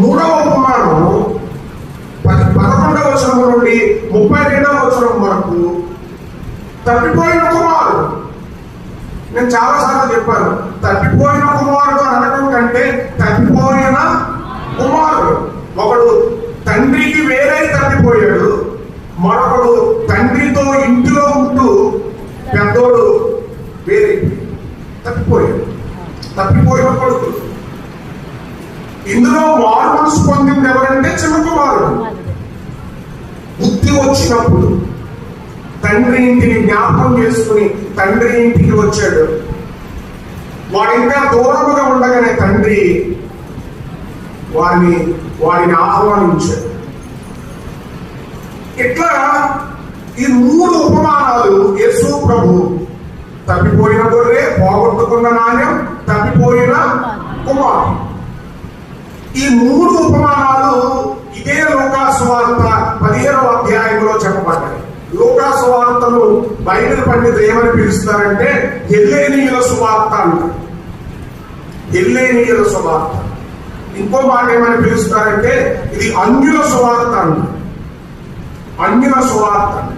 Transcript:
మూడవ ఉపమానం పది పదకొండవ వచనం నుండి ముప్పై రెండవ వచనం వరకు తప్పిపోయిన కుమారుడు. నేను చాలా సార్లు చెప్పాను తప్పిపోయిన కుమారుడు అనడం కంటే తప్పిపోయిన కుమారుడు. ఒకడు తండ్రికి వేరే తప్పిపోయాడు మరొకడు తండ్రితో ఇంటిలో ఉంటూ పెద్దోడు వేరే తప్పిపోయాడు. తప్పిపోయిన కొడుకు. ఇందులో మారు మనసు పొందింది ఎవరంటే చిన్న కుమారుడు బుద్ధి వచ్చినప్పుడు తండ్రి ఇంటిని జ్ఞాపకం చేసుకుని తండ్రి ఇంటికి వచ్చాడు. వాడు ఇంకా దూరముగా ఉండగానే తండ్రి వారిని వారిని ఆహ్వానించాడు. ఇట్లా ఈ మూడు ఉపమానాలు యేసు ప్రభు తప్పిపోయిన గొర్రె పోగొట్టుకున్న నాణ్యం తప్పిపోయిన కుమారుడు. ఈ మూడు ఉపమానాలు ఇదే లోకాసువార్త పదిహేనవ అధ్యాయంలో చెప్పబడ్డాయి. లోకాసువార్తను బైబిల్ పండితులు ఏమని పిలుస్తారంటే ఎల్లేనీయుల సువార్త అంటారు. ఎల్లేనీయుల సువార్త. ఇంకో మాట ఏమని పిలుస్తారంటే ఇది అన్యుల సువార్త అంటారు. అన్యుల సువార్త.